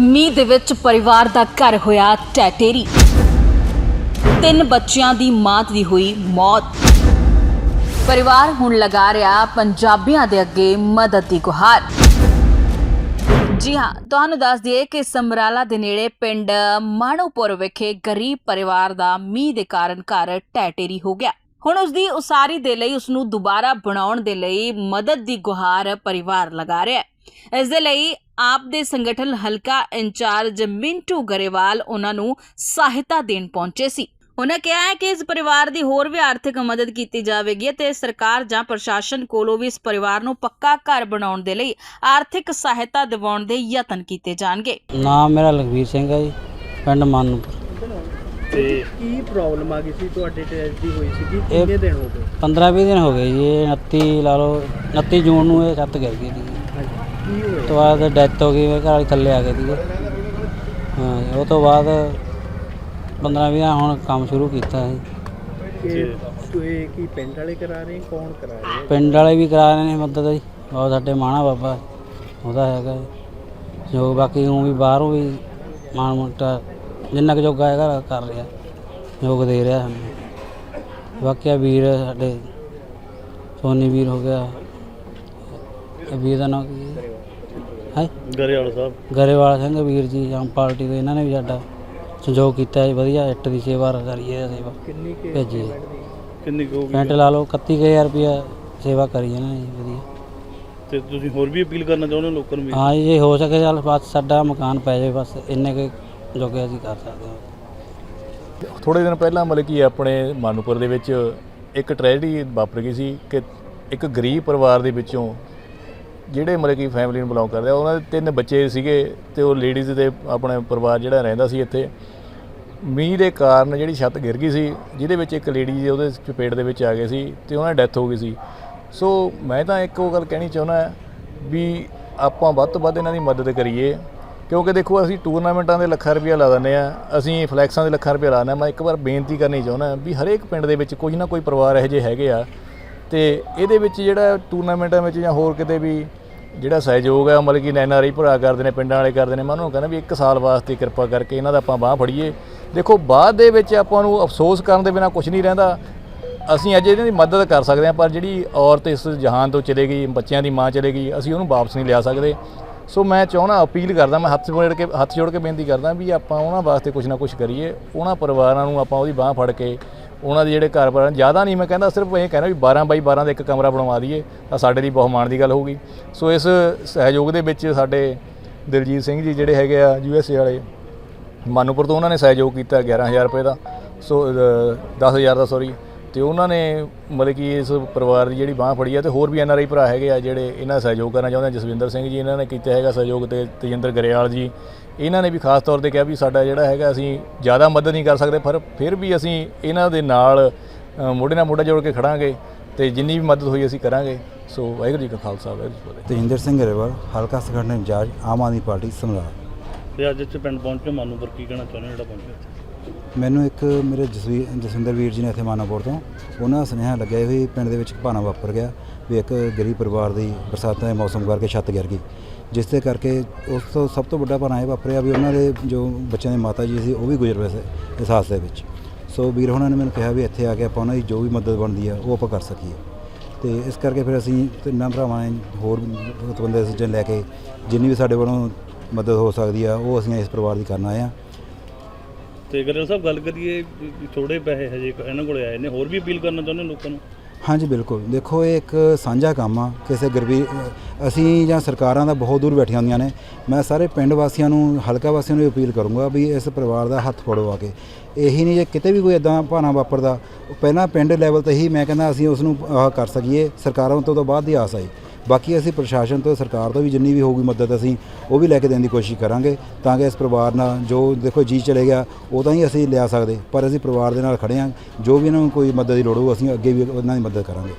ਮੀਂਹ ਦੇ ਵਿੱਚ ਪਰਿਵਾਰ ਦਾ ਘਰ ਹੋਇਆ ਟੈਟੇਰੀ। ਤਿੰਨ ਬੱਚਿਆਂ ਦੀ ਮਾਂ ਦੀ ਹੋਈ ਮੌਤ। ਪਰਿਵਾਰ ਹੁਣ ਲਗਾ ਰਿਹਾ ਪੰਜਾਬੀਆਂ ਦੇ ਅੱਗੇ ਮਦਦ ਦੀ ਗੁਹਾਰ। ਜੀ ਹਾਂ, ਤੁਹਾਨੂੰ ਦੱਸ ਦਈਏ ਕਿ ਸਮਰਾਲਾ ਦੇ ਨੇੜੇ ਪਿੰਡ ਮਾਣੋਪੁਰ ਵਿਖੇ ਗਰੀਬ ਪਰਿਵਾਰ ਦਾ ਮੀਂਹ ਦੇ ਕਾਰਨ ਘਰ ਟੈਟੇਰੀ ਹੋ ਗਿਆ। ਹੁਣ ਉਸ ਦੀ ਉਸਾਰੀ ਦੇ ਲਈ ਉਸ ਨੂੰ ਦੁਬਾਰਾ ਬਣਾਉਣ ਦੇ ਲਈ ਮਦਦ ਦੀ ਗੁਹਾਰ ਪਰਿਵਾਰ ਲਗਾ ਰਿਹਾ ਹੈ। ਇਸ ਦੇ ਲਈ ਆਪ ਦੇ ਸੰਗਠਨ ਹਲਕਾ ਇੰਚਾਰਜ ਮਿੰਟੂ ਗਰੇਵਾਲ ਉਹਨਾਂ ਨੂੰ ਸਹਾਇਤਾ ਦੇਣ ਪਹੁੰਚੇ ਸੀ। ਉਹਨਾਂ ਕਿਹਾ ਹੈ ਕਿ ਇਸ ਪਰਿਵਾਰ ਦੀ ਹੋਰ ਵੀ ਆਰਥਿਕ ਮਦਦ ਕੀਤੀ ਜਾਵੇਗੀ ਤੇ ਸਰਕਾਰ ਜਾਂ ਪ੍ਰਸ਼ਾਸਨ ਕੋਲੋਂ ਵੀ ਇਸ ਪਰਿਵਾਰ ਨੂੰ ਪੱਕਾ ਘਰ ਬਣਾਉਣ ਦੇ ਲਈ ਆਰਥਿਕ ਸਹਾਇਤਾ ਦਿਵਾਉਣ ਦੇ ਯਤਨ ਕੀਤੇ ਜਾਣਗੇ। ਨਾਮ ਮੇਰਾ ਲਖਵੀਰ ਸਿੰਘ ਹੈ ਜੀ ਪਿੰਡ ਮਾਨੂਪੁਰ। ਤੇ ਕੀ ਪ੍ਰੋਬਲਮ ਆ ਗਈ ਸੀ ਤੁਹਾਡੇ ਟ੍ਰੈਜਡੀ ਹੋਈ ਸੀ? ਕਿੰਨੇ ਦਿਨ ਹੋ ਗਏ? 15-20 ਦਿਨ ਹੋ ਗਏ ਜੀ ਇਹ 29 ਲਾ ਲਓ 29 ਜੂਨ ਨੂੰ ਇਹ ਛੱਤ ਗਿਰ ਗਈ ਸੀ। ਹੋਇਆ ਤੋਂ ਬਾਅਦ ਡੈਥ ਹੋ ਗਈ ਮੇਰੇ ਘਰ ਵਾਲੀ ਥੱਲੇ ਆ ਗਈ ਸੀ ਹਾਂ ਉਹ ਤੋਂ ਬਾਅਦ 15-20 ਹੁਣ ਕੰਮ ਸ਼ੁਰੂ ਕੀਤਾ ਇਹ ਕੀ ਪਿੰਡ ਵਾਲੇ ਕਰਾ ਰਹੇ ਕੌਣ ਕਰਾ ਰਹੇ? ਪਿੰਡ ਵਾਲੇ ਵੀ ਕਰਾ ਰਹੇ ਨੇ ਮਦਦ ਜੀ। ਬਹੁਤ ਸਾਡੇ ਮਾਣਾ ਬਾਬਾ ਉਹਦਾ ਹੈਗਾ ਜੀ। ਜੋ ਬਾਕੀ ਉਹ ਵੀ ਬਾਹਰੋਂ ਵੀ ਮਾਣ ਮੋਟਾ ਜਿੰਨਾ ਕੁ ਜੋਗਾ ਹੈਗਾ ਕਰ ਰਿਹਾ। ਯੋਗ ਦੇ ਰਿਹਾ ਸਾਨੂੰ। ਬਾਕੀ ਆ ਵੀਰ ਸਾਡੇ ਸੋਨੀ ਵੀਰ ਹੋ ਗਿਆ। ਇਹ ਵੀਰ ਦਾ ਨਾਮ ਕੀ ਹੈ? ਹੈ ਗਰੇਵਾਲ ਸਾਹਿਬ। ਗਰੇਵਾਲ ਸਿੰਘ ਵੀਰ ਜੀ ਆਮ ਪਾਰਟੀ ਦੇ ਇਹਨਾਂ ਨੇ ਵੀ ਸਾਡਾ ਸਹਿਯੋਗ ਕੀਤਾ ਹੈ ਵਧੀਆ ਇੱਟ ਦੀ ਸੇਵਾ ਕਰੀਏ ਸੇਵਾ ਕਿੰਨੀ ਕੇ ਭੇਜੀ। ਕਿੰਨੀ ਕੁ ਪੈਂਟ ਲਾ ਲਓ 31000 ਰੁਪਇਆ ਸੇਵਾ ਕਰੀ ਇਹਨਾਂ ਨੇ ਵਧੀਆ। ਤੇ ਤੁਸੀਂ ਹੋਰ ਵੀ ਅਪੀਲ ਕਰਨਾ ਚਾਹੁੰਦੇ ਹੋ ਲੋਕਾਂ ਨੂੰ ਹਾਂ ਜੀ, ਜੇ ਹੋ ਸਕੇ ਚੱਲ ਬਸ ਸਾਡਾ ਮਕਾਨ ਪੈ ਜਾਵੇ ਬਸ ਇੰਨੇ ਕੁ ਜੋਗੇ ਅਸੀਂ ਕਰ ਸਕਦੇ ਹਾਂ। ਥੋੜੇ ਦਿਨ ਪਹਿਲਾਂ ਮਤਲਬ ਕਿ ਆਪਣੇ ਮਾਨੂਪੁਰ ਦੇ ਵਿੱਚ ਇੱਕ ਟ੍ਰੈਜਡੀ ਵਾਪਰ ਗਈ ਸੀ ਕਿ ਇੱਕ ਗਰੀਬ ਪਰਿਵਾਰ ਦੇ ਵਿੱਚੋਂ ਜਿਹੜੇ ਮਤਲਬ ਕਿ ਫੈਮਿਲੀ ਨੂੰ ਬਿਲੋਂਗ ਕਰਦੇ ਆ, ਉਹਨਾਂ ਦੇ ਤਿੰਨ ਬੱਚੇ ਸੀਗੇ ਤੇ ਉਹ ਲੇਡੀਜ਼ ਦੇ ਆਪਣੇ ਪਰਿਵਾਰ ਜਿਹੜਾ ਰਹਿੰਦਾ ਸੀ ਇੱਥੇ। ਮੀਂਹ ਦੇ ਕਾਰਨ ਜਿਹੜੀ ਛੱਤ ਗਿਰ ਗਈ ਸੀ, ਜਿਹਦੇ ਵਿੱਚ ਇੱਕ ਲੇਡੀ ਉਹਦੇ ਚਪੇਟ ਦੇ ਵਿੱਚ ਆ ਗਏ ਸੀ ਤੇ ਉਹਨਾਂ ਦੀ ਡੈਥ ਹੋ ਗਈ ਸੀ। ਸੋ ਮੈਂ ਤਾਂ ਇੱਕ ਉਹ ਗੱਲ ਕਹਿਣੀ ਚਾਹੁੰਦਾ ਵੀ ਆਪਾਂ ਵੱਧ ਤੋਂ ਵੱਧ ਇਹਨਾਂ ਦੀ ਮਦਦ ਕਰੀਏ, ਕਿਉਂਕਿ ਦੇਖੋ ਅਸੀਂ ਟੂਰਨਾਮੈਂਟਾਂ ਦੇ ਲੱਖਾਂ ਰੁਪਇਆ ਲਾ ਦਿੰਦੇ ਆ ਅਸੀਂ ਫਲੈਕਸਾਂ ਦੇ ਲੱਖਾਂ ਰੁਪਇਆ ਲਾ ਦਿੰਦੇ ਹਾਂ। ਮੈਂ ਇੱਕ ਵਾਰ ਬੇਨਤੀ ਕਰਨੀ ਚਾਹੁੰਦਾ ਵੀ ਹਰੇਕ ਪਿੰਡ ਦੇ ਵਿੱਚ ਕੋਈ ਨਾ ਕੋਈ ਪਰਿਵਾਰ ਇਹੋ ਜਿਹੇ ਹੈਗੇ ਆ ਤੇ ਇਹਦੇ ਵਿੱਚ ਜਿਹੜਾ ਟੂਰਨਾਮੈਂਟਾਂ ਵਿੱਚ ਜਾਂ ਹੋਰ ਕਿਤੇ ਵੀ ਜਿਹੜਾ ਸਹਿਯੋਗ ਹੈ ਮਤਲਬ ਕਿ ਐਨ ਆਰ ਆਈ ਭਰਾ ਕਰਦੇ ਨੇ, ਪਿੰਡਾਂ ਵਾਲੇ ਕਰਦੇ ਨੇ, ਮੈਂ ਉਹਨਾਂ ਨੂੰ ਕਹਿੰਦਾ ਵੀ ਇੱਕ ਸਾਲ ਵਾਸਤੇ ਕਿਰਪਾ ਕਰਕੇ ਇਹਨਾਂ ਦਾ ਆਪਾਂ ਬਾਹ ਫੜੀਏ। ਦੇਖੋ, ਬਾਅਦ ਦੇ ਵਿੱਚ ਆਪਾਂ ਨੂੰ ਅਫਸੋਸ ਕਰਨ ਦੇ ਬਿਨਾ ਕੁਝ ਨਹੀਂ ਰਹਿੰਦਾ। ਅਸੀਂ ਅੱਜ ਇਹਨਾਂ ਦੀ ਮਦਦ ਕਰ ਸਕਦੇ ਹਾਂ, ਪਰ ਜਿਹੜੀ ਔਰਤ ਇਸ ਜਹਾਨ ਤੋਂ ਚਲੇ ਗਈ, ਬੱਚਿਆਂ ਦੀ ਮਾਂ ਚਲੇ ਗਈ, ਅਸੀਂ ਉਹਨੂੰ ਵਾਪਸ ਨਹੀਂ ਲਿਆ ਸਕਦੇ। ਸੋ ਮੈਂ ਚਾਹੁੰਦਾ, ਅਪੀਲ ਕਰਦਾ, ਮੈਂ ਹੱਥ ਜੋੜ ਕੇ, ਹੱਥ ਜੋੜ ਕੇ ਬੇਨਤੀ ਕਰਦਾ ਵੀ ਆਪਾਂ ਉਹਨਾਂ ਵਾਸਤੇ ਕੁਝ ਨਾ ਕੁਝ ਕਰੀਏ। ਉਹਨਾਂ ਪਰਿਵਾਰਾਂ ਨੂੰ ਆਪਾਂ ਉਹਦੀ ਬਾਹ ਫੜ ਕੇ ਉਹਨਾਂ ਦੇ ਜਿਹੜੇ ਘਰ ਪਰ ਜ਼ਿਆਦਾ ਨਹੀਂ ਮੈਂ ਕਹਿੰਦਾ ਸਿਰਫ ਇਹ ਕਹਿਣਾ ਵੀ 12 ਬਾਈ 12 ਦਾ ਇੱਕ ਕਮਰਾ ਬਣਵਾ ਦਈਏ ਤਾਂ ਸਾਡੇ ਲਈ ਬਹੁਤ ਮਾਣ ਦੀ ਗੱਲ ਹੋਊਗੀ। ਸੋ ਇਸ ਸਹਿਯੋਗ ਦੇ ਵਿੱਚ ਸਾਡੇ ਦਿਲਜੀਤ ਸਿੰਘ ਜੀ ਜਿਹੜੇ ਹੈਗੇ ਆ ਯੂ ਐਸ ਏ ਵਾਲੇ ਮਾਨੂਪੁਰ ਤੋਂ ਉਹਨਾਂ ਨੇ ਸਹਿਯੋਗ ਕੀਤਾ 11000 ਰੁਪਏ ਦਾ। ਸੋ ਅ, 10000 ਦਾ ਸੌਰੀ ਤੇ ਉਹਨਾਂ ਨੇ ਮਤਲਬ ਕਿ ਇਸ ਪਰਿਵਾਰ ਦੀ ਜਿਹੜੀ ਬਾਹ ਫੜੀ ਆ ਤੇ ਹੋਰ ਵੀ ਐਨਆਰਆਈ ਭਰਾ ਹੈਗੇ ਆ ਜਿਹੜੇ ਇਹਨਾਂ ਦਾ ਸਹਿਯੋਗ ਕਰਨਾ ਚਾਹੁੰਦੇ ਆ। ਜਸਵਿੰਦਰ ਸਿੰਘ ਜੀ ਇਹਨਾਂ ਨੇ ਕੀਤਾ ਹੈਗਾ ਸਹਿਯੋਗ ਤੇ ਤੇਜਿੰਦਰ ਗਰੇਵਾਲ ਜੀ। ਇਹਨਾਂ ਨੇ ਵੀ ਖਾਸ ਤੌਰ ਤੇ ਕਿਹਾ ਵੀ ਸਾਡਾ ਜਿਹੜਾ ਹੈਗਾ ਅਸੀਂ ਜ਼ਿਆਦਾ ਮਦਦ ਨਹੀਂ ਕਰ ਸਕਦੇ ਪਰ ਫਿਰ ਵੀ ਅਸੀਂ ਇਹਨਾਂ ਦੇ ਨਾਲ ਮੋਢੇ ਨਾਲ ਮੋਢਾ ਜੋੜ ਕੇ ਖੜਾਂਗੇ ਤੇ ਜਿੰਨੀ ਵੀ ਮਦਦ ਹੋਈ ਅਸੀਂ ਕਰਾਂਗੇ। ਸੋ ਵਾਹਿਗੁਰੂ ਜੀ ਕਾ ਖਾਲਸਾ ਵਾਹਿਗੁਰੂ ਜੀ ਕੀ ਫਤਿਹ। ਤੇਜਿੰਦਰ ਸਿੰਘ ਗਰੇਵਾਲ ਹਲਕਾ ਸੰਗਠਨ in charge Aam Aadmi party Samrala ਤੇ ਅੱਜ ਇੱਥੇ ਪਿੰਡ ਪਹੁੰਚੇ ਮਾਨੂਪੁਰ ਕੀ ਕਹਿਣਾ ਚਾਹੁੰਦੇ ਜਿਹੜਾ ਪਹੁੰਚੇ ਮੈਨੂੰ ਇੱਕ ਮੇਰੇ ਜਸਵੀਰ ਜਸਵਿੰਦਰ ਵੀਰ ਜੀ ਨੇ ਇੱਥੇ ਮਾਨਾਪੁਰ ਤੋਂ, ਉਹਨਾਂ ਦਾ ਸੁਨੇਹਾ ਲੱਗਿਆ ਵੀ ਪਿੰਡ ਦੇ ਵਿੱਚ ਇੱਕ ਭਾਣਾ ਵਾਪਰ ਗਿਆ ਵੀ ਇੱਕ ਗਰੀਬ ਪਰਿਵਾਰ ਦੀ ਬਰਸਾਤਾਂ ਦੇ ਮੌਸਮ ਕਰਕੇ ਛੱਤ ਗਿਰ ਗਈ। ਜਿਸ ਦੇ ਕਰਕੇ ਉਸ ਤੋਂ ਸਭ ਤੋਂ ਵੱਡਾ ਭਾਣਾ ਇਹ ਵਾਪਰਿਆ ਵੀ ਉਹਨਾਂ ਦੇ ਜੋ ਬੱਚਿਆਂ ਦੇ ਮਾਤਾ ਜੀ ਸੀ, ਉਹ ਵੀ ਗੁਜ਼ਰ ਗਏ ਸੀ ਦੇ ਵਿੱਚ। ਸੋ ਵੀਰ ਹੋਣਾ ਨੇ ਮੈਨੂੰ ਕਿਹਾ ਵੀ ਇੱਥੇ ਆ ਕੇ ਆਪਾਂ ਉਹਨਾਂ ਦੀ ਜੋ ਵੀ ਮਦਦ ਬਣਦੀ ਆ, ਉਹ ਆਪਾਂ ਕਰ ਸਕੀਏ। ਤੇ ਇਸ ਕਰਕੇ ਫਿਰ ਅਸੀਂ ਤਿੰਨਾਂ ਭਰਾਵਾਂ ਨੇ ਹੋਰ ਬੰਦੇ ਸੱਜਣ ਲੈ ਕੇ ਜਿੰਨੀ ਵੀ ਸਾਡੇ ਵੱਲੋਂ ਮਦਦ ਹੋ ਸਕਦੀ ਆ, ਉਹ ਅਸੀਂ ਇਸ ਪਰਿਵਾਰ ਦੀ ਕਰਨ ਆਏ ਆ। ਤੇ ਗਰੇਵਾਲ ਸਾਹਿਬ ਗੱਲ ਕਰੀਏ ਥੋੜੇ ਪੈਸੇ ਹਜੇ ਇਹਨਾਂ ਕੋਲੇ ਆਏ ਨੇ, ਹੋਰ ਵੀ ਅਪੀਲ ਕਰਨਾ ਚਾਹੁੰਦੇ ਲੋਕਾਂ ਨੂੰ? ਹਾਂਜੀ, ਬਿਲਕੁਲ। ਦੇਖੋ, ਇਹ ਇੱਕ ਸਾਂਝਾ ਕੰਮ ਆ। ਕਿਸੇ ਗਰਬੀ ਅਸੀਂ ਜਾਂ ਸਰਕਾਰਾਂ ਦਾ ਬਹੁਤ ਦੂਰ ਬੈਠੀਆਂ ਹੁੰਦੀਆਂ ਨੇ। ਮੈਂ ਸਾਰੇ ਪਿੰਡ ਵਾਸੀਆਂ ਨੂੰ, ਹਲਕਾ ਵਾਸੀਆਂ ਨੂੰ ਅਪੀਲ ਕਰੂੰਗਾ ਵੀ ਇਸ ਪਰਿਵਾਰ ਦਾ ਹੱਥ ਫੜੋ ਆ ਕੇ। ਇਹੀ ਨਹੀਂ ਜੇ ਕਿਤੇ ਵੀ ਕੋਈ ਇਦਾਂ ਭਾਣਾ ਵਾਪਰਦਾ। ਪਹਿਲਾਂ ਪਿੰਡ ਲੈਵਲ ਤੇ ਹੀ ਮੈਂ ਕਹਿੰਦਾ ਅਸੀਂ ਉਸ ਨੂੰ ਕਰ ਸਕੀਏ। ਸਰਕਾਰਾਂ ਤੋਂ ਤੋਂ ਬਾਅਦ ਦੀ ਆਸ ਆਈ ਬਾਕੀ ਅਸੀਂ ਪ੍ਰਸ਼ਾਸਨ ਤੋਂ, ਸਰਕਾਰ ਤੋਂ ਵੀ ਜਿੰਨੀ ਵੀ ਹੋਊਗੀ ਮਦਦ ਅਸੀਂ ਉਹ ਵੀ ਲੈ ਕੇ ਦੇਣ ਦੀ ਕੋਸ਼ਿਸ਼ ਕਰਾਂਗੇ ਤਾਂ ਕਿ ਇਸ ਪਰਿਵਾਰ ਨਾਲ ਜੋ ਦੇਖੋ ਜੀ ਚਲੇ ਗਿਆ, ਉਹ ਤਾਂ ਹੀ ਅਸੀਂ ਲਿਆ ਸਕਦੇ, ਪਰ ਅਸੀਂ ਪਰਿਵਾਰ ਦੇ ਨਾਲ ਖੜੇ ਹਾਂ, ਜੋ ਵੀ ਇਹਨਾਂ ਨੂੰ ਕੋਈ ਮਦਦ ਦੀ ਲੋੜ ਹੋਊ, ਅਸੀਂ ਅੱਗੇ ਵੀ ਉਹਨਾਂ ਦੀ ਮਦਦ ਕਰਾਂਗੇ।